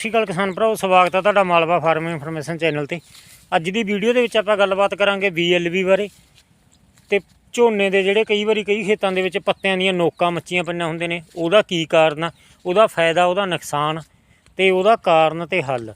ਸਤਿ ਸ਼੍ਰੀ ਅਕਾਲ ਕਿਸਾਨ ਭਰਾਓ, ਸਵਾਗਤ ਹੈ ਤੁਹਾਡਾ ਮਾਲਵਾ ਫਾਰਮਿੰਗ ਇਨਫੋਰਮੇਸ਼ਨ ਚੈਨਲ ਤੇ। ਅੱਜ ਦੀ ਵੀਡੀਓ ਦੇ ਵਿੱਚ ਆਪਾਂ ਗੱਲਬਾਤ ਕਰਾਂਗੇ BLB ਬਾਰੇ ਤੇ ਝੋਨੇ ਦੇ ਜਿਹੜੇ ਕਈ ਵਾਰੀ ਕਈ ਖੇਤਾਂ ਦੇ ਵਿੱਚ ਪੱਤਿਆਂ ਦੀਆਂ ਨੋਕਾਂ ਮੱਚੀਆਂ ਪਈਆਂ ਹੁੰਦੇ ਨੇ, ਉਹਦਾ ਕੀ ਕਾਰਨ ਆ, ਉਹਦਾ ਫਾਇਦਾ, ਉਹਦਾ ਨੁਕਸਾਨ ਤੇ ਉਹਦਾ ਕਾਰਨ ਤੇ ਹੱਲ।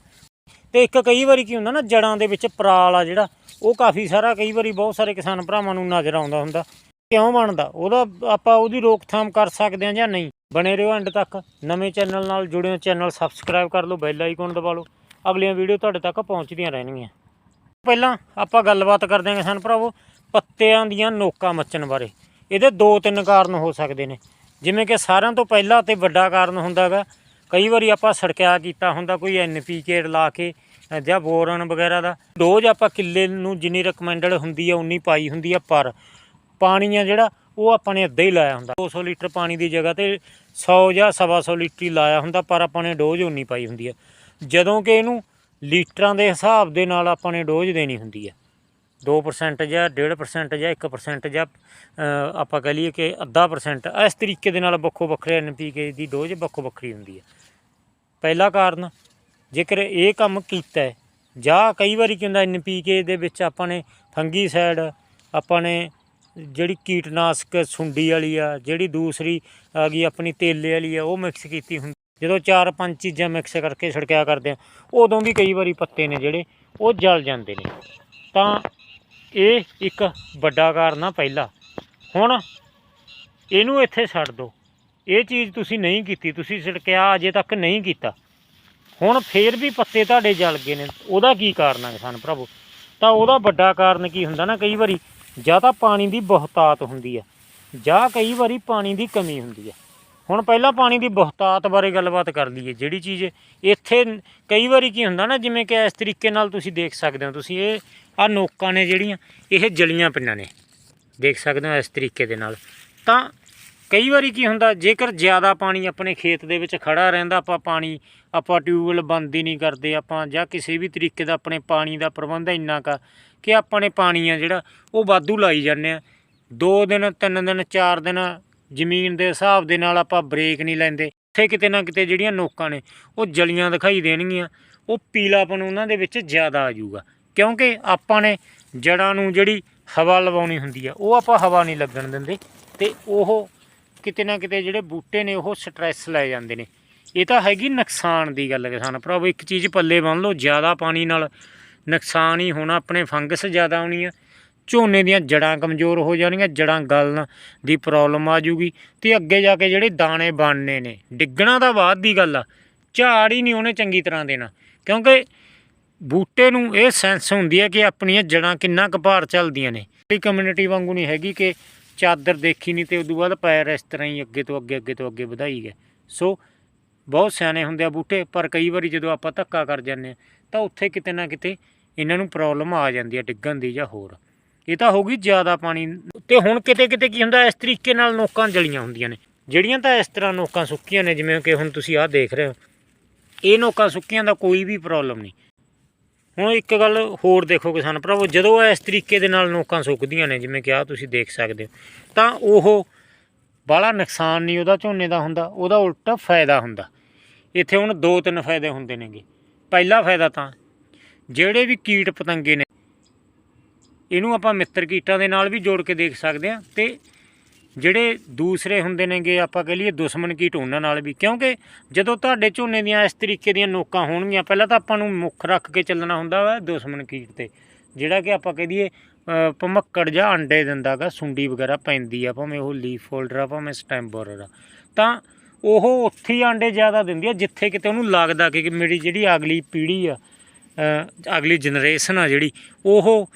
ਤੇ ਇੱਕ ਕਈ ਵਾਰੀ ਕੀ ਹੁੰਦਾ ਨਾ, ਜੜਾਂ ਦੇ ਵਿੱਚ ਪਰਾਲ ਆ ਜਿਹੜਾ, ਉਹ ਕਾਫੀ ਸਾਰਾ ਕਈ ਵਾਰੀ ਬਹੁਤ ਸਾਰੇ ਕਿਸਾਨ ਭਰਾਵਾਂ ਨੂੰ ਨਜ਼ਰ ਆਉਂਦਾ ਹੁੰਦਾ। ਕਿਉਂ ਬਣਦਾ? ਉਹਦਾ ਆਪਾਂ ਉਹਦੀ ਰੋਕਥਾਮ ਕਰ ਸਕਦੇ ਹਾਂ ਜਾਂ ਨਹੀਂ? ਬਣੇ ਰਹੋ ਐਂਡ ਤੱਕ। ਨਵੇਂ ਚੈਨਲ ਨਾਲ ਜੁੜਿਓ ਚੈਨਲ ਸਬਸਕ੍ਰਾਈਬ ਕਰ ਲਓ ਬੈਲ ਆਈਕਨ ਦਬਾ ਲਓ। ਅਗਲੀਆਂ ਵੀਡੀਓ ਤੁਹਾਡੇ ਤੱਕ ਪਹੁੰਚਦੀਆਂ ਰਹਿਣਗੀਆਂ। ਪਹਿਲਾਂ ਆਪਾਂ ਗੱਲਬਾਤ ਕਰਦੇ ਹਾਂ ਕਿਸਾਨ ਭਰਾਵੋ, ਪੱਤਿਆਂ ਦੀਆਂ ਨੋਕਾਂ ਮੱਚਣ ਬਾਰੇ। ਇਹਦੇ ਦੋ ਤਿੰਨ ਕਾਰਨ ਹੋ ਸਕਦੇ ਨੇ। ਜਿਵੇਂ ਕਿ ਸਾਰਿਆਂ ਤੋਂ ਪਹਿਲਾ ਤੇ ਵੱਡਾ ਕਾਰਨ ਹੁੰਦਾ ਹੁੰਦਾਗਾ ਕਈ ਵਾਰੀ ਆਪਾਂ ਸੜਕਿਆ ਕੀਤਾ ਹੁੰਦਾ, ਕੋਈ ਐਨਪੀਕੇ ਲਾ ਕੇ, ਜਾਂ ਬੋਰਨ ਵਗੈਰਾ ਦਾ। ਡੋਜ਼ ਆਪਾਂ ਕਿੱਲੇ ਨੂੰ ਜਿੰਨੀ ਰეკਮੈਂਡਡ ਹੁੰਦੀ ਆ, ਉਨੀ ਪਾਈ ਹੁੰਦੀ ਆ ਪਰ ਪਾਣੀ ਆ ਜਿਹੜਾ ਉਹ ਆਪਾਂ ਨੇ ਅੱਧਾ ਹੀ ਲਾਇਆ ਹੁੰਦਾ। 200 ਲੀਟਰ ਪਾਣੀ ਦੀ ਜਗ੍ਹਾ ਤੇ 100 ਜਾਂ 125 ਲੀਟਰ ਹੀ ਲਾਇਆ ਹੁੰਦਾ, ਪਰ ਆਪਾਂ ਨੇ ਡੋਜ਼ ਉਨੀ ਪਾਈ ਹੁੰਦੀ ਹੈ। ਜਦੋਂ ਕਿ ਇਹਨੂੰ ਲੀਟਰਾਂ ਦੇ ਹਿਸਾਬ ਦੇ ਨਾਲ ਆਪਾਂ ਨੇ ਡੋਜ਼ ਦੇਣੀ ਹੁੰਦੀ ਹੈ। 2% ਜਾਂ 1.5% ਜਾਂ 1% ਜਾਂ ਆਪਾਂ ਕਹ ਲਈਏ ਕਿ ਅੱਧਾ ਪਰਸੈਂਟ ਇਸ ਤਰੀਕੇ ਦੇ ਨਾਲ ਵੱਖੋ ਵੱਖਰੇ ਐਨਪੀਕੇ ਦੀ ਡੋਜ਼ ਵੱਖੋ ਵੱਖਰੀ ਹੁੰਦੀ ਹੈ। ਪਹਿਲਾ ਕਾਰਨ, ਜੇਕਰ ਇਹ ਕੰਮ ਕੀਤਾ ਜਾਂ ਕਈ ਵਾਰੀ ਕੀ ਹੁੰਦਾ ਐਨਪੀਕੇ ਦੇ ਵਿੱਚ ਆਪਾਂ ਨੇ ਫੰਗੀਸਾਈਡ, ਆਪਾਂ ਨੇ ਜਿਹੜੀ ਕੀਟਨਾਸ਼ਕ ਸੁੰਡੀ ਵਾਲੀ ਆ, ਜਿਹੜੀ ਦੂਸਰੀ ਆ ਗਈ ਆਪਣੀ ਤੇਲੇ ਵਾਲੀ ਆ, ਉਹ ਮਿਕਸ ਕੀਤੀ ਹੁੰਦੀ। ਜਦੋਂ ਚਾਰ ਪੰਜ ਚੀਜ਼ਾਂ ਮਿਕਸ ਕਰਕੇ ਛਿੜਕਿਆ ਕਰਦੇ ਆ, ਉਦੋਂ ਵੀ ਕਈ ਵਾਰੀ ਪੱਤੇ ਨੇ ਜਿਹੜੇ, ਉਹ ਜਲ ਜਾਂਦੇ ਨੇ। ਤਾਂ ਇਹ ਇੱਕ ਵੱਡਾ ਕਾਰਨ ਆ ਪਹਿਲਾ। ਹੁਣ ਇਹਨੂੰ ਇੱਥੇ ਛੱਡ ਦਿਓ ਇਹ ਚੀਜ਼ ਤੁਸੀਂ ਨਹੀਂ ਕੀਤੀ, ਤੁਸੀਂ ਛਿੜਕਿਆ ਅਜੇ ਤੱਕ ਨਹੀਂ ਕੀਤਾ। ਹੁਣ ਫੇਰ ਵੀ ਪੱਤੇ ਤੁਹਾਡੇ ਜਲ ਗਏ ਨੇ, ਉਹਦਾ ਕੀ ਕਾਰਨ ਆ ਕਿਸਾਨ ਭਰਾਵੋ? ਤਾਂ ਉਹਦਾ ਵੱਡਾ ਕਾਰਨ ਕੀ ਹੁੰਦਾ ਨਾ, ਕਈ ਵਾਰੀ ਜਾਂ ਤਾਂ ਪਾਣੀ ਦੀ ਬਹੁਤਾਤ ਹੁੰਦੀ ਆ, ਜਾਂ ਕਈ ਵਾਰੀ ਪਾਣੀ ਦੀ ਕਮੀ ਹੁੰਦੀ ਆ। ਹੁਣ ਪਹਿਲਾਂ ਪਾਣੀ ਦੀ ਬਹੁਤਾਤ ਬਾਰੇ ਗੱਲਬਾਤ ਕਰ ਲਈਏ, ਜਿਹੜੀ ਚੀਜ਼ ਇੱਥੇ ਕਈ ਵਾਰੀ ਕੀ ਹੁੰਦਾ ਨਾ, ਜਿਵੇਂ ਕਿ ਇਸ ਤਰੀਕੇ ਨਾਲ ਤੁਸੀਂ ਦੇਖ ਸਕਦੇ ਹੋ, ਤੁਸੀਂ ਇਹ ਆ ਨੋਕਾਂ ਨੇ ਜਿਹੜੀਆਂ, ਇਹ ਜਲੀਆਂ ਪਈਆਂ ਨੇ। ਦੇਖ ਸਕਦੇ ਹੋ ਇਸ ਤਰੀਕੇ ਦੇ ਨਾਲ। ਤਾਂ ਕਈ ਵਾਰੀ ਕੀ ਹੁੰਦਾ, ਜੇਕਰ ਜ਼ਿਆਦਾ ਪਾਣੀ ਆਪਣੇ ਖੇਤ ਦੇ ਵਿੱਚ ਖੜਾ ਰਹਿੰਦਾ, ਆਪਾਂ ਪਾਣੀ, ਆਪਾਂ ਟਿਊਬਵੈੱਲ ਬੰਦ ਹੀ ਨਹੀਂ ਕਰਦੇ, ਆਪਾਂ ਜਾਂ ਕਿਸੇ ਵੀ ਤਰੀਕੇ ਦਾ ਆਪਣੇ ਪਾਣੀ ਦਾ ਪ੍ਰਬੰਧ ਇੰਨਾ ਕਾ ਕਿ ਆਪਾਂ ਨੇ ਪਾਣੀ ਆ ਜਿਹੜਾ, ਉਹ ਵਾਧੂ ਲਾਈ ਜਾਂਦੇ ਆ। ਦੋ ਦਿਨ, ਤਿੰਨ ਦਿਨ, ਚਾਰ ਦਿਨ ਜ਼ਮੀਨ ਦੇ ਹਿਸਾਬ ਦੇ ਨਾਲ ਆਪਾਂ ਬ੍ਰੇਕ ਨਹੀਂ ਲੈਂਦੇ। ਇੱਥੇ ਕਿਤੇ ਨਾ ਕਿਤੇ ਜਿਹੜੀਆਂ ਨੋਕਾਂ ਨੇ, ਉਹ ਜਲੀਆਂ ਦਿਖਾਈ ਦੇਣਗੀਆਂ। ਉਹ ਪੀਲਾਪਨ ਉਹਨਾਂ ਦੇ ਵਿੱਚ ਜ਼ਿਆਦਾ ਆ ਜਾਊਗਾ। ਕਿਉਂਕਿ ਆਪਾਂ ਨੇ ਜੜਾਂ ਨੂੰ ਜਿਹੜੀ ਹਵਾ ਲਵਾਉਣੀ ਹੁੰਦੀ ਆ, ਉਹ ਆਪਾਂ ਹਵਾ ਨਹੀਂ ਲੱਗਣ ਦਿੰਦੇ। ਤੇ ਉਹ ਕਿਤੇ ਨਾ ਕਿਤੇ ਜਿਹੜੇ ਬੂਟੇ ਨੇ, ਉਹ ਸਟ੍ਰੈਸ ਲੈ ਜਾਂਦੇ ਨੇ। ਇਹ ਤਾਂ ਹੈਗੀ ਨੁਕਸਾਨ ਦੀ ਗੱਲ ਕਿਸਾਨ ਭਰਾਵੋ। ਇੱਕ ਚੀਜ਼ ਪੱਲੇ ਬੰਨ ਲਓ, ਜ਼ਿਆਦਾ ਪਾਣੀ ਨਾਲ ਨੁਕਸਾਨ ਹੀ ਹੋਣਾ, ਆਪਣੇ ਫੰਗਸ ਜ਼ਿਆਦਾ ਆਉਣੀ ਆ ਝੋਨੇ ਦੀਆਂ ਜੜਾਂ ਕਮਜ਼ੋਰ ਹੋ ਜਾਣਗੀਆਂ ਜੜਾਂ ਗਲਣ ਦੀ ਪ੍ਰੋਬਲਮ ਆ ਜੂਗੀ ਤੇ ਅੱਗੇ ਜਾ ਕੇ ਜਿਹੜੇ ਦਾਣੇ ਬਣਨੇ ਨੇ, ਡਿੱਗਣਾ ਤਾਂ ਬਾਅਦ ਦੀ ਗੱਲ ਆ, ਝਾੜ ਹੀ ਨਹੀਂ ਉਹਨੇ ਚੰਗੀ ਤਰ੍ਹਾਂ ਦੇਣਾ, ਕਿਉਂਕਿ ਬੂਟੇ ਨੂੰ ਇਹ ਸੈਂਸ ਹੁੰਦੀ ਹੈ ਕਿ ਆਪਣੀਆਂ ਜੜਾਂ ਕਿੰਨਾ ਕੁ ਭਾਰ ਚੱਲਦੀਆਂ ਨੇ ਇਹ ਕਮਿਊਨਿਟੀ ਵਾਂਗੂ ਨਹੀਂ ਹੈਗੀ ਕਿ ਚਾਦਰ ਦੇਖੀ ਨਹੀਂ ਤੇ ਉਦੋਂ ਬਾਅਦ ਪੈਰ ਇਸ ਤਰ੍ਹਾਂ ਹੀ ਅੱਗੇ ਤੋਂ ਅੱਗੇ ਅੱਗੇ ਤੋਂ ਅੱਗੇ ਵਧਾਈ ਗਏ ਸੋ ਬਹੁਤ ਸਿਆਣੇ ਹੁੰਦੇ ਆ ਬੂਟੇ, ਪਰ ਕਈ ਵਾਰੀ ਜਦੋਂ ਆਪਾਂ ਧੱਕਾ ਕਰ ਜਾਂਦੇ ਆ ਤਾਂ ਉੱਥੇ ਕਿਤੇ ਨਾ ਕਿਤੇ ਇਹਨਾਂ ਨੂੰ ਪ੍ਰੋਬਲਮ ਆ ਜਾਂਦੀ ਹੈ ਡਿੱਗਣ ਦੀ ਜਾਂ ਹੋਰ। ਇਹ ਤਾਂ ਹੋ ਗਈ ਜ਼ਿਆਦਾ ਪਾਣੀ। ਤੇ ਹੁਣ ਕਿਤੇ ਕਿਤੇ ਕੀ ਹੁੰਦਾ, ਇਸ ਤਰੀਕੇ ਨਾਲ ਨੋਕਾਂ ਜਲੀਆਂ ਹੁੰਦੀਆਂ ਨੇ। ਜਿਹੜੀਆਂ ਤਾਂ ਇਸ ਤਰ੍ਹਾਂ ਨੋਕਾਂ ਸੁੱਕੀਆਂ ਨੇ, ਜਿਵੇਂ ਕਿ ਹੁਣ ਤੁਸੀਂ ਆਹ ਦੇਖ ਰਹੇ ਹੋ। ਇਹ ਨੋਕਾਂ ਸੁੱਕੀਆਂ ਦਾ ਕੋਈ ਵੀ ਪ੍ਰੋਬਲਮ ਨਹੀਂ। ਹੁਣ ਇੱਕ ਗੱਲ ਹੋਰ ਦੇਖੋ ਕਿਸਾਨ ਭਰਾਵੋ, ਜਦੋਂ ਇਸ ਤਰੀਕੇ ਦੇ ਨਾਲ ਨੋਕਾਂ ਸੁੱਕਦੀਆਂ ਨੇ, ਜਿਵੇਂ ਕਿ ਆਹ ਤੁਸੀਂ ਦੇਖ ਸਕਦੇ ਹੋ, ਤਾਂ ਉਹ ਬਾਹਲਾ ਨੁਕਸਾਨ ਨਹੀਂ ਉਹਦਾ ਝੋਨੇ ਦਾ ਹੁੰਦਾ, ਉਹਦਾ ਉਲਟਾ ਫਾਇਦਾ ਹੁੰਦਾ। ਇੱਥੇ ਹੁਣ ਦੋ ਤਿੰਨ ਫਾਇਦੇ ਹੁੰਦੇ ਨੇਗੇ। ਪਹਿਲਾ ਫਾਇਦਾ ਤਾਂ ਜਿਹੜੇ ਵੀ ਕੀਟ ਪਤੰਗੇ ਨੇ ਇਹਨੂੰ ਆਪਾਂ ਮਿੱਤਰ ਕੀਟਾਂ ਦੇ ਨਾਲ ਵੀ ਜੋੜ ਕੇ ਦੇਖ ਸਕਦੇ ਹਾਂ ਤੇ ਜਿਹੜੇ ਦੂਸਰੇ ਹੁੰਦੇ ਨੇਗੇ ਆਪਾਂ ਕਹ ਲਈਏ ਦੁਸ਼ਮਣ ਕੀਟ ਉਹਨਾਂ ਨਾਲ ਵੀ। ਕਿਉਂਕਿ ਜਦੋਂ ਤੁਹਾਡੇ ਝੋਨੇ ਦੀਆਂ ਇਸ ਤਰੀਕੇ ਦੀਆਂ ਨੋਕਾਂ ਹੋਣਗੀਆਂ ਪਹਿਲਾਂ ਤਾਂ ਆਪਾਂ ਨੂੰ ਮੁੱਖ ਰੱਖ ਕੇ ਚੱਲਣਾ ਹੁੰਦਾ ਵਾ ਦੁਸ਼ਮਣ ਕੀਟ ਤੇ। ਜਿਹੜਾ ਕਿ ਆਪਾਂ ਕਹ ਦਈਏ ਅ, ਭਮੱਕੜ ਜਾਂ ਅੰਡੇ ਦਿੰਦਾਗਾ ਸੁੰਡੀ ਵਗੈਰਾ ਪੈਂਦੀ ਆ ਭਾਵੇਂ ਉਹ ਲੀਫ ਫੋਲਡਰ ਆ ਭਾਵੇਂ ਸਟੈਮ ਬੋਰਰ ਆ। ਤਾਂ ਉਹ ਉੱਥੇ ਹੀ ਆਂਡੇ ਜ਼ਿਆਦਾ ਦਿੰਦੀ ਆ ਜਿੱਥੇ ਕਿਤੇ ਉਹਨੂੰ ਲੱਗਦਾ ਕਿ ਕਿ ਮੇਰੀ ਜਿਹੜੀ ਅਗਲੀ ਪੀੜ੍ਹੀ ਆ ਅਗਲੀ ਜਨਰੇਸ਼ਨ ਆ ਜਿਹੜੀ, ਉਹ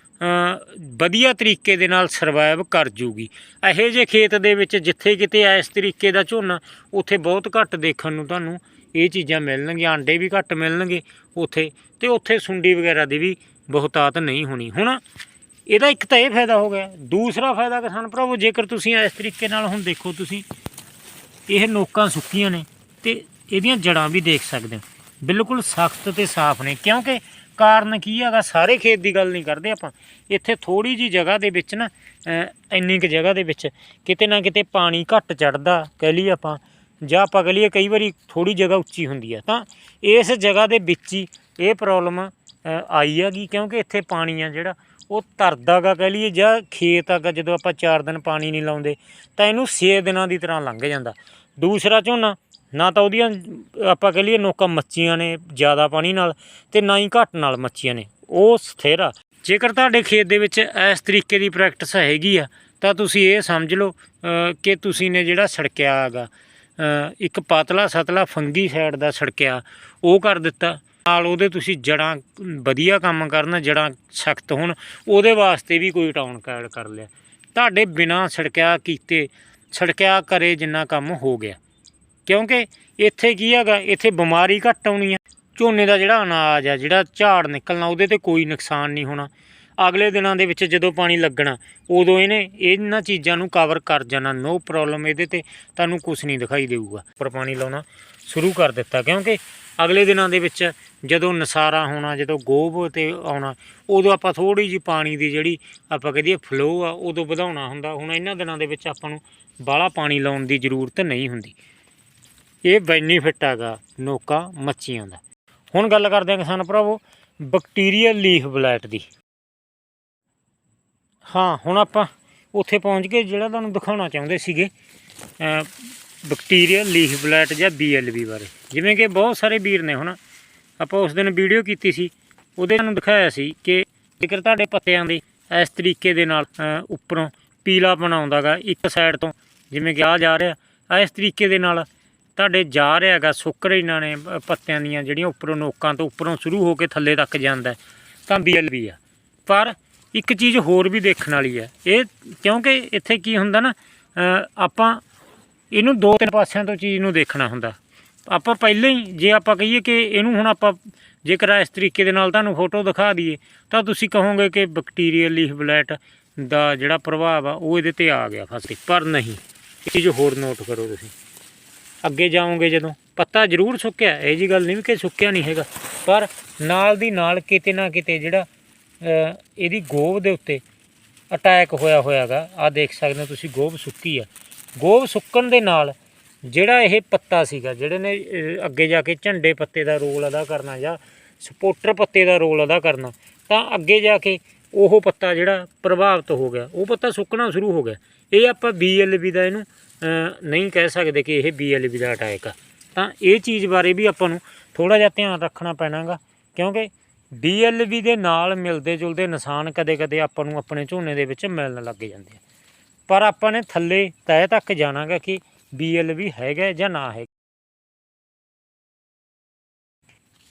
ਵਧੀਆ ਤਰੀਕੇ ਦੇ ਨਾਲ ਸਰਵਾਈਵ ਕਰ ਜੂਗੀ। ਇਹੋ ਜਿਹੇ ਖੇਤ ਦੇ ਵਿੱਚ ਜਿੱਥੇ ਕਿਤੇ ਇਸ ਤਰੀਕੇ ਦਾ ਝੋਨਾ, ਉੱਥੇ ਬਹੁਤ ਘੱਟ ਦੇਖਣ ਨੂੰ ਤੁਹਾਨੂੰ ਇਹ ਚੀਜ਼ਾਂ ਮਿਲਣਗੀਆਂ, ਆਂਡੇ ਵੀ ਘੱਟ ਮਿਲਣਗੇ ਉੱਥੇ, ਤੇ ਉੱਥੇ ਸੁੰਡੀ ਵਗੈਰਾ ਦੀ ਵੀ ਬਹੁਤਾਤ ਨਹੀਂ ਹੋਣੀ। ਹੁਣ ਇਹਦਾ ਇੱਕ ਤਾਂ ਇਹ ਫਾਇਦਾ ਹੋ ਗਿਆ। ਦੂਸਰਾ ਫਾਇਦਾ ਕਿਸਾਨ ਭਰਾਵੋ, ਜੇਕਰ ਤੁਸੀਂ ਇਸ ਤਰੀਕੇ ਨਾਲ ਹੁਣ ਦੇਖੋ ਤੁਸੀਂ, ਇਹ ਨੋਕਾਂ ਸੁੱਕੀਆਂ ਨੇ ਤੇ ਇਹਦੀਆਂ ਜੜਾਂ ਵੀ ਦੇਖ ਸਕਦੇ ਹੋ। ਬਿਲਕੁਲ ਸਖਤ ਤੇ ਸਾਫ਼ ਨੇ। ਕਿਉਂਕਿ ਕਾਰਨ ਕੀ ਹੈਗਾ, ਸਾਰੇ ਖੇਤ ਦੀ ਗੱਲ ਨਹੀਂ ਕਰਦੇ ਆਪਾਂ। ਇੱਥੇ ਥੋੜੀ ਜੀ ਜਗ੍ਹਾ ਦੇ ਵਿੱਚ ਨਾ ਇੰਨੀ ਕੁ ਜਗ੍ਹਾ ਦੇ ਵਿੱਚ ਕਿਤੇ ਨਾ ਕਿਤੇ ਪਾਣੀ ਘੱਟ ਚੜਦਾ ਕਹਿ ਲਈ ਆਪਾਂ। ਜਾਂ ਆਪਾਂ ਕਹਿ ਲਈਏ ਕਈ ਵਾਰੀ ਥੋੜੀ ਜਗ੍ਹਾ ਉੱਚੀ ਹੁੰਦੀ ਹੈ। ਤਾਂ ਇਸ ਜਗ੍ਹਾ ਦੇ ਵਿੱਚ ਹੀ ਇਹ ਪ੍ਰੋਬਲਮ ਆਈ ਹੈਗੀ। ਕਿਉਂਕਿ ਇੱਥੇ ਪਾਣੀ ਆ ਜਿਹੜਾ, ਉਹ ਤਰਦਾ ਗਾ, ਕਹ ਲਈਏ, ਜਾਂ ਖੇਤ ਆਗਾ ਜਦੋਂ ਆਪਾਂ 4 ਦਿਨ ਪਾਣੀ ਨਹੀਂ ਲਾਉਂਦੇ, ਤਾਂ ਇਹਨੂੰ 6 ਦਿਨਾਂ ਦੀ ਤਰ੍ਹਾਂ ਲੰਘ ਜਾਂਦਾ। ਦੂਸਰਾ ਝੋਨਾ ਨਾ ਤਾਂ ਉਹਦੀਆਂ, ਆਪਾਂ ਕਹ ਲਈਏ ਨੋਕਾਂ ਮੱਚੀਆਂ ਨੇ ਜ਼ਿਆਦਾ ਪਾਣੀ ਨਾਲ ਤੇ ਨਾ ਹੀ ਘੱਟ ਨਾਲ ਮੱਚੀਆਂ ਨੇ, ਉਹ ਸਥਿਰ ਆ। ਜੇਕਰ ਤੁਹਾਡੇ ਖੇਤ ਦੇ ਵਿੱਚ ਇਸ ਤਰੀਕੇ ਦੀ ਪ੍ਰੈਕਟਿਸ ਹੈਗੀ ਆ, ਤਾਂ ਤੁਸੀਂ ਇਹ ਸਮਝ ਲਓ ਕਿ ਤੁਸੀਂ ਨੇ ਜਿਹੜਾ ਸੜਕਿਆ ਹੈਗਾ ਇੱਕ ਪਤਲਾ ਸਤਲਾ ਫੰਗੀ ਸਾਈਡ ਦਾ ਸੜਕਿਆ ਉਹ ਕਰ ਦਿੱਤਾ। ਨਾਲ ਉਹਦੇ ਤੁਸੀਂ ਜੜਾਂ ਵਧੀਆ ਕੰਮ ਕਰਨ, ਜੜਾਂ ਸਖਤ ਹੋਣ, ਉਹਦੇ ਵਾਸਤੇ ਵੀ ਕੋਈ ਟਾਊਨ ਕੈਡ ਕਰ ਲਿਆ। ਤੁਹਾਡੇ ਬਿਨਾ ਸੜਕਿਆ ਕੀਤੇ ਸੜਕਿਆ ਕਰੇ ਜਿੰਨਾ ਕੰਮ ਹੋ ਗਿਆ। ਕਿਉਂਕਿ ਇੱਥੇ ਕੀ ਹੈਗਾ, ਇੱਥੇ ਬਿਮਾਰੀ ਘੱਟ ਆਉਣੀ ਆ। ਝੋਨੇ ਦਾ ਜਿਹੜਾ ਅਨਾਜ ਆ, ਜਿਹੜਾ ਝਾੜ ਨਿਕਲਣਾ, ਉਹਦੇ ਤੇ ਕੋਈ ਨੁਕਸਾਨ ਨਹੀਂ ਹੋਣਾ। ਅਗਲੇ ਦਿਨਾਂ ਦੇ ਵਿੱਚ ਜਦੋਂ ਪਾਣੀ ਲੱਗਣਾ, ਉਦੋਂ ਇਹਨੇ ਇਹਨਾਂ ਚੀਜ਼ਾਂ ਨੂੰ ਕਵਰ ਕਰ ਜਾਣਾ। ਨੋ ਪ੍ਰੋਬਲਮ ਇਹਦੇ ਤੇ, ਤੁਹਾਨੂੰ ਕੁਝ ਨਹੀਂ ਦਿਖਾਈ ਦੇਊਗਾ। ਉੱਪਰ ਪਾਣੀ ਲਾਉਣਾ ਸ਼ੁਰੂ ਕਰ ਦਿੱਤਾ। ਕਿਉਂਕਿ ਅਗਲੇ ਦਿਨਾਂ ਦੇ ਵਿੱਚ ਜਦੋਂ ਨਸਾਰਾ ਹੋਣਾ, ਜਦੋਂ ਗੋਭ ਤੇ ਆਉਣਾ, ਉਦੋਂ ਆਪਾਂ ਥੋੜੀ ਜਿਹੀ ਪਾਣੀ ਦੀ ਜਿਹੜੀ ਆਪਾਂ ਕਹਦੇ ਫਲੋ ਆ, ਉਦੋਂ ਵਧਾਉਣਾ ਹੁੰਦਾ। ਹੁਣ ਇਹਨਾਂ ਦਿਨਾਂ ਦੇ ਵਿੱਚ ਆਪਾਂ ਨੂੰ ਬਾਹਲਾ ਪਾਣੀ ਲਾਉਣ ਦੀ ਜ਼ਰੂਰਤ ਨਹੀਂ ਹੁੰਦੀ। ਇਹ ਬੈਨੀਫਿਟ ਹੈਗਾ ਨੋਕਾ ਮੱਛੀਆਂ ਦਾ। ਹੁਣ ਗੱਲ ਕਰਦੇ ਹਾਂ ਕਿਸਾਨ ਭਰਾਵੋ ਬੈਕਟੀਰੀਅਲ ਲੀਫ ਬਲੈਟ ਦੀ। ਹਾਂ, ਹੁਣ ਆਪਾਂ ਉੱਥੇ ਪਹੁੰਚ ਗਏ ਜਿਹੜਾ ਤੁਹਾਨੂੰ ਦਿਖਾਉਣਾ ਚਾਹੁੰਦੇ ਸੀਗੇ ਬੈਕਟੀਰੀਅਲ ਲੀਫ ਬਲੈਟ ਜਾਂ BLB ਬਾਰੇ। ਜਿਵੇਂ ਕਿ ਬਹੁਤ ਸਾਰੇ ਵੀਰ ਨੇ ਹੁਣ, ਆਪਾਂ ਉਸ ਦਿਨ ਵੀਡੀਓ ਕੀਤੀ ਸੀ, ਉਹਦੇ ਨੂੰ ਦਿਖਾਇਆ ਸੀ ਕਿ ਜੇਕਰ ਤੁਹਾਡੇ ਪੱਤਿਆਂ ਦੇ ਇਸ ਤਰੀਕੇ ਦੇ ਨਾਲ ਉੱਪਰੋਂ ਪੀਲਾ ਬਣਾਉਂਦਾਗਾ ਇੱਕ ਸਾਈਡ ਤੋਂ, ਜਿਵੇਂ ਕਿ ਆ ਜਾ ਰਿਹਾ, ਇਸ ਤਰੀਕੇ ਦੇ ਨਾਲ ਤੁਹਾਡੇ ਜਾ ਰਿਹਾ ਹੈਗਾ ਸੁੱਕ ਰਹੇ ਇਹਨਾਂ ਨੇ ਪੱਤਿਆਂ ਦੀਆਂ ਜਿਹੜੀਆਂ ਉੱਪਰੋਂ ਨੋਕਾਂ ਤੋਂ ਉੱਪਰੋਂ ਸ਼ੁਰੂ ਹੋ ਕੇ ਥੱਲੇ ਤੱਕ ਜਾਂਦਾ ਹੈ, ਤਾਂ BLB ਆ। ਪਰ ਇੱਕ ਚੀਜ਼ ਹੋਰ ਵੀ ਦੇਖਣ ਵਾਲੀ ਹੈ ਇਹ ਕਿਉਂਕਿ ਇੱਥੇ ਕੀ ਹੁੰਦਾ ਨਾ ਆਪਾਂ ਇਹਨੂੰ ਦੋ ਤਿੰਨ ਪਾਸਿਆਂ ਤੋਂ ਚੀਜ਼ ਨੂੰ ਦੇਖਣਾ ਹੁੰਦਾ। ਆਪਾਂ ਪਹਿਲਾਂ ਹੀ ਜੇ ਆਪਾਂ ਕਹੀਏ ਕਿ ਇਹਨੂੰ ਹੁਣ ਆਪਾਂ ਜੇਕਰ ਇਸ ਤਰੀਕੇ ਦੇ ਨਾਲ ਤੁਹਾਨੂੰ ਫੋਟੋ ਦਿਖਾ ਦਈਏ ਤਾਂ ਤੁਸੀਂ ਕਹੋਗੇ ਕਿ ਬੈਕਟੀਰੀਅਲ ਲੀਫ ਬਲੈਟ ਦਾ ਜਿਹੜਾ ਪ੍ਰਭਾਵ ਆ ਉਹ ਇਹਦੇ ਤੇ ਆ ਗਿਆ ਫਸਲ ਪਰ ਨਹੀਂ। ਇਹ ਚੀਜ਼ ਹੋਰ ਨੋਟ ਕਰੋ ਤੁਸੀਂ। ਅੱਗੇ ਜਾਓਗੇ ਜਦੋਂ। ਪੱਤਾ ਜ਼ਰੂਰ ਸੁੱਕਿਆ, ਇਹ ਜੀ ਗੱਲ ਨਹੀਂ ਵੀ ਕਿ ਸੁੱਕਿਆ ਨਹੀਂ ਹੈਗਾ। ਪਰ ਨਾਲ ਦੀ ਨਾਲ ਕਿਤੇ ਨਾ ਕਿਤੇ ਜਿਹੜਾ ਇਹਦੀ ਗੋਬ ਦੇ ਉੱਤੇ ਅਟੈਕ ਹੋਇਆ ਹੋਇਆਗਾ। ਆ ਦੇਖ ਸਕਦੇ ਹੋ ਤੁਸੀਂ ਗੋਭ ਸੁੱਕੀ ਆ। ਗੋਭ ਸੁੱਕਣ ਦੇ ਨਾਲ ਜਿਹੜਾ ਇਹ ਪੱਤਾ ਸੀਗਾ, ਜਿਹੜੇ ਨੇ ਅੱਗੇ ਜਾ ਕੇ ਝੰਡੇ ਪੱਤੇ ਦਾ ਰੋਲ ਅਦਾ ਕਰਨਾ ਜਾਂ ਸਪੋਰਟਰ ਪੱਤੇ ਦਾ ਰੋਲ ਅਦਾ ਕਰਨਾ, ਤਾਂ ਅੱਗੇ ਜਾ ਕੇ ਉਹ ਪੱਤਾ ਜਿਹੜਾ ਪ੍ਰਭਾਵਿਤ ਹੋ ਗਿਆ। ਉਹ ਪੱਤਾ ਸੁੱਕਣਾ ਸ਼ੁਰੂ ਹੋ ਗਿਆ। ਇਹ ਆਪਾਂ BLB ਦਾ ਇਹਨੂੰ ਨਹੀਂ ਕਹਿ ਸਕਦੇ ਕਿ ਇਹ BLB ਦਾ ਅਟੈਕ ਆ। ਤਾਂ ਇਹ ਚੀਜ਼ ਬਾਰੇ ਵੀ ਆਪਾਂ ਨੂੰ ਥੋੜਾ ਜਿਹਾ ਧਿਆਨ ਰੱਖਣਾ ਪੈਣਾਗਾ, ਕਿਉਂਕਿ BLB ਦੇ ਨਾਲ ਮਿਲਦੇ ਜੁਲਦੇ ਨਿਸ਼ਾਨ ਕਦੇ-ਕਦੇ ਆਪਾਂ ਨੂੰ ਆਪਣੇ ਝੋਨੇ ਦੇ ਵਿੱਚ ਮਿਲਣ ਲੱਗ ਜਾਂਦੇ ਆ। ਪਰ ਆਪਾਂ ਨੇ ਥੱਲੇ ਤਹਿ ਤੱਕ ਜਾਣਾਗਾ ਕਿ BLB ਹੈਗਾ ਜਾਂ ਨਾ ਹੈ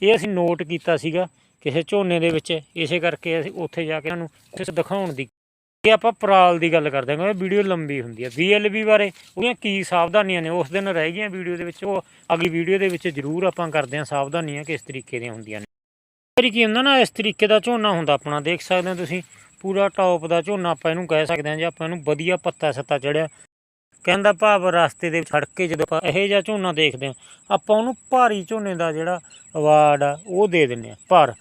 ਇਹ ਅਸੀਂ ਨੋਟ ਕੀਤਾ ਸੀਗਾ ਕਿਸੇ ਝੋਨੇ ਦੇ ਵਿੱਚ, ਇਸੇ ਕਰਕੇ ਅਸੀਂ ਉੱਥੇ ਜਾ ਕੇ ਤੁਹਾਨੂੰ ਕੁਝ ਦਿਖਾਉਣ ਦੀ ਕਿ ਆਪਾਂ ਪਰਾਲ ਦੀ ਗੱਲ ਕਰਦੇ ਹਾਂ ਵੀਡੀਓ ਲੰਬੀ ਹੁੰਦੀ ਹੈ। BLB ਬਾਰੇ ਉਹਦੀਆਂ ਕੀ ਸਾਵਧਾਨੀਆਂ ਨੇ, ਉਸ ਦਿਨ ਰਹਿ ਗਈਆਂ ਵੀਡੀਓ ਦੇ ਵਿੱਚ। ਉਹ ਅਗਲੀ ਵੀਡੀਓ ਦੇ ਵਿੱਚ ਜ਼ਰੂਰ ਆਪਾਂ ਕਰਦੇ ਹਾਂ ਸਾਵਧਾਨੀਆਂ ਕਿਸ ਤਰੀਕੇ ਦੀਆਂ ਹੁੰਦੀਆਂ ਨੇ। ਫਿਰ ਕੀ ਹੁੰਦਾ ਨਾ, ਇਸ ਤਰੀਕੇ ਦਾ ਝੋਨਾ ਹੁੰਦਾ ਆਪਣਾ, ਦੇਖ ਸਕਦੇ ਹੋ ਤੁਸੀਂ, ਪੂਰਾ ਟੌਪ ਦਾ ਝੋਨਾ ਆਪਾਂ ਇਹਨੂੰ ਕਹਿ ਸਕਦੇ ਹਾਂ ਜੇ ਆਪਾਂ ਇਹਨੂੰ ਵਧੀਆ ਪੱਤਾ ਸੱਤਾ ਚੜਿਆ। ਕਹਿੰਦਾ ਭਾਵ ਰਸਤੇ ਦੇ ਵਿੱਚ ਕੇ ਜਦੋਂ ਆਪਾਂ ਇਹੋ ਜਿਹਾ ਝੋਨਾ ਦੇਖਦੇ ਹਾਂ, ਆਪਾਂ ਉਹਨੂੰ ਭਾਰੀ ਝੋਨੇ ਦਾ ਜਿਹੜਾ ਅਵਾਰਡ ਆ, ਉਹ ਦੇ ਦਿੰਦੇ ਆ ਪਰ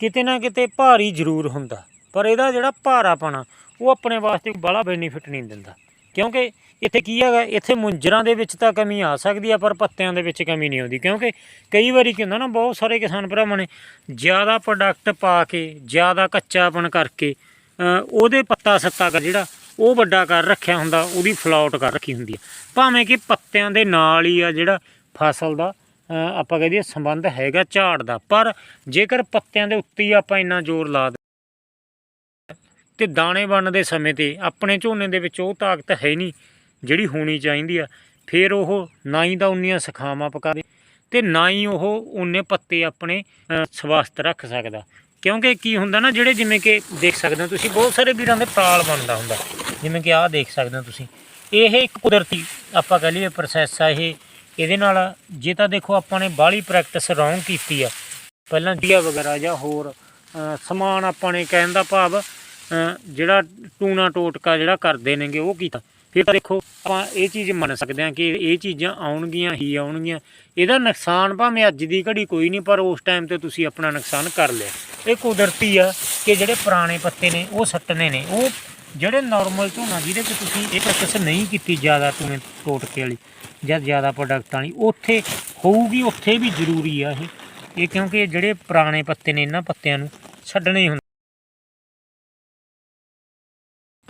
ਕਿਤੇ ਨਾ ਕਿਤੇ ਭਾਰੀ ਜ਼ਰੂਰ ਹੁੰਦਾ। ਪਰ ਇਹਦਾ ਜਿਹੜਾ ਭਾਰਾਪਣਾ ਉਹ ਆਪਣੇ ਵਾਸਤੇ ਬੜਾ ਬੈਨੀਫਿਟ ਨਹੀਂ ਦਿੰਦਾ। ਕਿਉਂਕਿ ਇੱਥੇ ਕੀ ਹੈਗਾ ਇੱਥੇ ਮੁੰਜਰਾਂ ਦੇ ਵਿੱਚ ਤਾਂ ਕਮੀ ਆ ਸਕਦੀ ਆ ਪਰ ਪੱਤਿਆਂ ਦੇ ਵਿੱਚ ਕਮੀ ਨਹੀਂ ਆਉਂਦੀ। ਕਿਉਂਕਿ ਕਈ ਵਾਰੀ ਕੀ ਹੁੰਦਾ ਨਾ ਬਹੁਤ ਸਾਰੇ ਕਿਸਾਨ ਭਰਾਵਾਂ ਨੇ ਜ਼ਿਆਦਾ ਪ੍ਰੋਡਕਟ ਪਾ ਕੇ ਜ਼ਿਆਦਾ ਕੱਚਾਪਣ ਕਰਕੇ ਉਹਦੇ ਪੱਤਾ ਸੱਤਾ ਕਰ ਜਿਹੜਾ ਉਹ ਵੱਡਾ ਕਰ ਰੱਖਿਆ ਹੁੰਦਾ ਉਹਦੀ ਫਲਾਉਟ ਕਰ ਰੱਖੀ ਹੁੰਦੀ ਆ। ਭਾਵੇਂ ਕਿ ਪੱਤਿਆਂ ਦੇ ਨਾਲ ਹੀ ਆ ਜਿਹੜਾ ਫਸਲ ਦਾ ਅ, ਆਪਾਂ ਕਹਦੇ ਸੰਬੰਧ ਹੈਗਾ ਝਾੜ ਦਾ ਪਰ ਜੇਕਰ ਪੱਤਿਆਂ ਦੇ ਉੱਤੇ ਹੀ ਆਪਾਂ ਇੰਨਾ ਜ਼ੋਰ ਲਾ ਤੇ ਦਾਣੇ ਬਣਨ ਦੇ ਸਮੇਂ ਤੇ ਆਪਣੇ ਝੋਨੇ ਦੇ ਵਿੱਚ ਉਹ ਤਾਕਤ ਹੈ ਨਹੀਂ ਜਿਹੜੀ ਹੋਣੀ ਚਾਹੀਦੀ ਆ। ਫਿਰ ਉਹ ਨਾ ਹੀ ਤਾਂ ਉਨੀਆਂ ਸਖਾਵਾਂ ਪਕਾਵੇ ਤੇ ਨਾ ਹੀ ਉਹ ਉਨੇ ਪੱਤੇ ਆਪਣੇ ਅ, ਰੱਖ ਸਕਦਾ। ਕਿਉਂਕਿ ਕੀ ਹੁੰਦਾ ਨਾ ਜਿਹੜੇ ਜਿਵੇਂ ਕਿ ਦੇਖ ਸਕਦੇ ਹੋ ਤੁਸੀਂ ਬਹੁਤ ਸਾਰੇ ਵੀਰਾਂ ਦੇ ਪਰਾਲ ਬਣਦਾ ਹੁੰਦਾ। ਜਿਵੇਂ ਕਿ ਆਹ ਦੇਖ ਸਕਦੇ ਹੋ ਤੁਸੀਂ। ਇਹ ਇੱਕ ਕੁਦਰਤੀ ਆਪਾਂ ਕਹ ਲਈਏ ਪ੍ਰੋਸੈਸ ਆ ਇਹ। ਇਹਦੇ ਨਾਲ ਜੇ ਤਾਂ ਦੇਖੋ ਆਪਾਂ ਨੇ ਬਾਹਲੀ ਪ੍ਰੈਕਟਿਸ ਰੌਂਗ ਕੀਤੀ ਆ। ਪਹਿਲਾਂ ਡੀਆ ਵਗੈਰਾ ਜਾਂ ਹੋਰ ਸਮਾਨ ਆਪਾਂ ਨੇ ਕਹਿਣ ਦਾ ਭਾਵ ਜਿਹੜਾ ਟੂਣਾ ਟੋਟਕਾ ਜਿਹੜਾ ਕਰਦੇ ਨੇਗੇ, ਉਹ ਕੀਤਾ ਫਿਰ ਤਾਂ ਦੇਖੋ, ਆਪਾਂ ਇਹ ਚੀਜ਼ ਮੰਨ ਸਕਦੇ ਹਾਂ ਕਿ ਇਹ ਚੀਜ਼ਾਂ ਆਉਣਗੀਆਂ, ਹੀ ਆਉਣਗੀਆਂ। ਇਹਦਾ ਨੁਕਸਾਨ ਭਾਵੇਂ ਅੱਜ ਦੀ ਘੜੀ ਕੋਈ ਨਹੀਂ, ਪਰ ਉਸ ਟਾਈਮ ਤੇ ਤੁਸੀਂ ਆਪਣਾ ਨੁਕਸਾਨ ਕਰ ਲਿਆ। ਇਹ ਕੁਦਰਤੀ ਆ ਕਿ ਜਿਹੜੇ ਪੁਰਾਣੇ ਪੱਤੇ ਨੇ, ਉਹ ਸੱਟਨੇ ਨੇ। ਉਹ ਜਿਹੜੇ ਨਾਰਮਲ ਝੋਨਾ ਜਿਹਦੇ 'ਚ ਤੁਸੀਂ ਇਹ ਪ੍ਰੋਸੈਸ ਨਹੀਂ ਕੀਤੀ ਜ਼ਿਆਦਾ ਟੂਣੇ ਟੋਟਕੇ ਵਾਲੀ, ਜਾਂ ਜ਼ਿਆਦਾ ਪ੍ਰੋਡਕਟਾਂ ਵਾਲੀ, ਉੱਥੇ ਹੋਊਗੀ, ਉੱਥੇ ਵੀ ਜ਼ਰੂਰੀ ਆ ਇਹ। ਇਹ ਕਿਉਂਕਿ ਜਿਹੜੇ ਪੁਰਾਣੇ ਪੱਤੇ ਨੇ, ਇਹਨਾਂ ਪੱਤਿਆਂ ਨੂੰ ਛੱਡਣੇ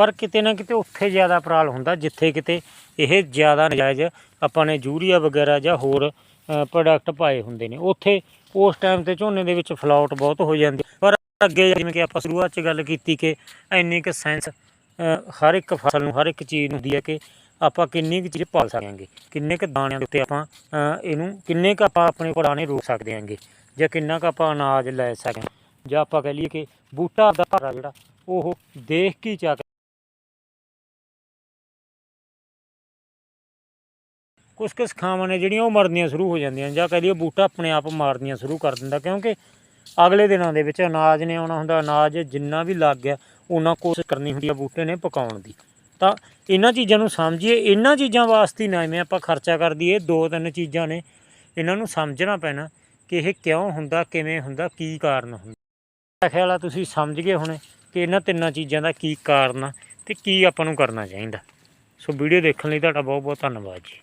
ਪਰ ਕਿਤੇ ਨਾ ਕਿਤੇ ਉੱਥੇ ਜ਼ਿਆਦਾ ਪਰਾਲ ਹੁੰਦਾ, ਜਿੱਥੇ ਕਿਤੇ ਇਹ ਜ਼ਿਆਦਾ ਨਜਾਇਜ਼ ਆਪਾਂ ਨੇ ਯੂਰੀਆ ਵਗੈਰਾ ਜਾਂ ਹੋਰ ਪ੍ਰੋਡਕਟ ਪਾਏ ਹੁੰਦੇ ਨੇ। ਉੱਥੇ ਉਸ ਟਾਈਮ ਤੇ ਝੋਨੇ ਦੇ ਵਿੱਚ ਫਲਾਉਟ ਬਹੁਤ ਹੋ ਜਾਂਦੀ। ਪਰ ਅੱਗੇ ਜਿਵੇਂ ਕਿ ਆਪਾਂ ਸ਼ੁਰੂਆਤ 'ਚ ਗੱਲ ਕੀਤੀ ਕਿ ਇੰਨੀ ਕੁ ਸੈਂਸ ਹਰ ਇੱਕ ਫਸਲ ਨੂੰ, ਹਰ ਇੱਕ ਚੀਜ਼ ਨੂੰ ਹੁੰਦੀ ਹੈ ਕਿ ਆਪਾਂ ਕਿੰਨੀ ਕੁ ਚੀਜ਼ ਪਾਲ ਸਕਾਂਗੇ ਕਿੰਨੇ ਕੁ ਦਾਣਿਆਂ ਦੇ ਉੱਤੇ ਆਪਾਂ ਇਹਨੂੰ ਕਿੰਨੇ ਕੁ ਆਪਾਂ ਆਪਣੇ ਪੁਰਾਣੇ ਰੋਕ ਸਕਦੇ ਹਾਂਗੇ ਜਾਂ ਕਿੰਨਾ ਕੁ ਆਪਾਂ ਅਨਾਜ ਲੈ ਸਕਾਂ ਜਾਂ ਆਪਾਂ ਕਹਿ ਲਈਏ ਕਿ ਬੂਟਾ ਦਾ ਭਾਰਾ ਜਿਹੜਾ, ਉਹ ਦੇਖ ਕੇ ਚੱਕ ਕੁਛ ਕੁ ਖਾਵਾਂ ਨੇ ਜਿਹੜੀਆਂ ਉਹ ਮਰਦੀਆਂ ਸ਼ੁਰੂ ਹੋ ਜਾਂਦੀਆਂ, ਜਾਂ ਕਹਿ ਲਈਏ ਬੂਟਾ ਆਪਣੇ ਆਪ ਮਾਰਦੀਆਂ ਸ਼ੁਰੂ ਕਰ ਦਿੰਦਾ, ਕਿਉਂਕਿ ਅਗਲੇ ਦਿਨਾਂ ਦੇ ਵਿੱਚ ਅਨਾਜ ਨੇ ਆਉਣਾ ਹੁੰਦਾ, ਅਨਾਜ ਜਿੰਨਾ ਵੀ ਲੱਗ ਗਿਆ, ਉਹਨਾਂ ਕੋਸ਼ਿਸ਼ ਕਰਨੀ ਹੁੰਦੀ ਆ ਬੂਟੇ ਨੇ ਪਕਾਉਣ ਦੀ। ਤਾਂ ਇਹਨਾਂ ਚੀਜ਼ਾਂ ਨੂੰ ਸਮਝੀਏ, ਇਹਨਾਂ ਚੀਜ਼ਾਂ ਵਾਸਤੇ ਹੀ ਨਾ ਐਵੇਂ ਆਪਾਂ ਖਰਚਾ ਕਰ ਦਈਏ, ਦੋ ਤਿੰਨ ਚੀਜ਼ਾਂ ਨੇ, ਇਹਨਾਂ ਨੂੰ ਸਮਝਣਾ ਪੈਣਾ ਕਿ ਇਹ ਕਿਉਂ ਹੁੰਦਾ, ਕਿਵੇਂ ਹੁੰਦਾ, ਕੀ ਕਾਰਨ ਹੁੰਦਾ। ਮੇਰਾ ਖਿਆਲ ਆ ਤੁਸੀਂ ਸਮਝ ਗਏ ਹੋਣੇ ਕਿ ਇਹਨਾਂ ਤਿੰਨਾਂ ਚੀਜ਼ਾਂ ਦਾ ਕੀ ਕਾਰਨ ਆ ਤੇ ਕੀ ਆਪਾਂ ਨੂੰ ਕਰਨਾ ਚਾਹੀਦਾ। ਸੋ ਵੀਡੀਓ ਦੇਖਣ ਲਈ ਤੁਹਾਡਾ ਬਹੁਤ ਬਹੁਤ ਧੰਨਵਾਦ ਜੀ।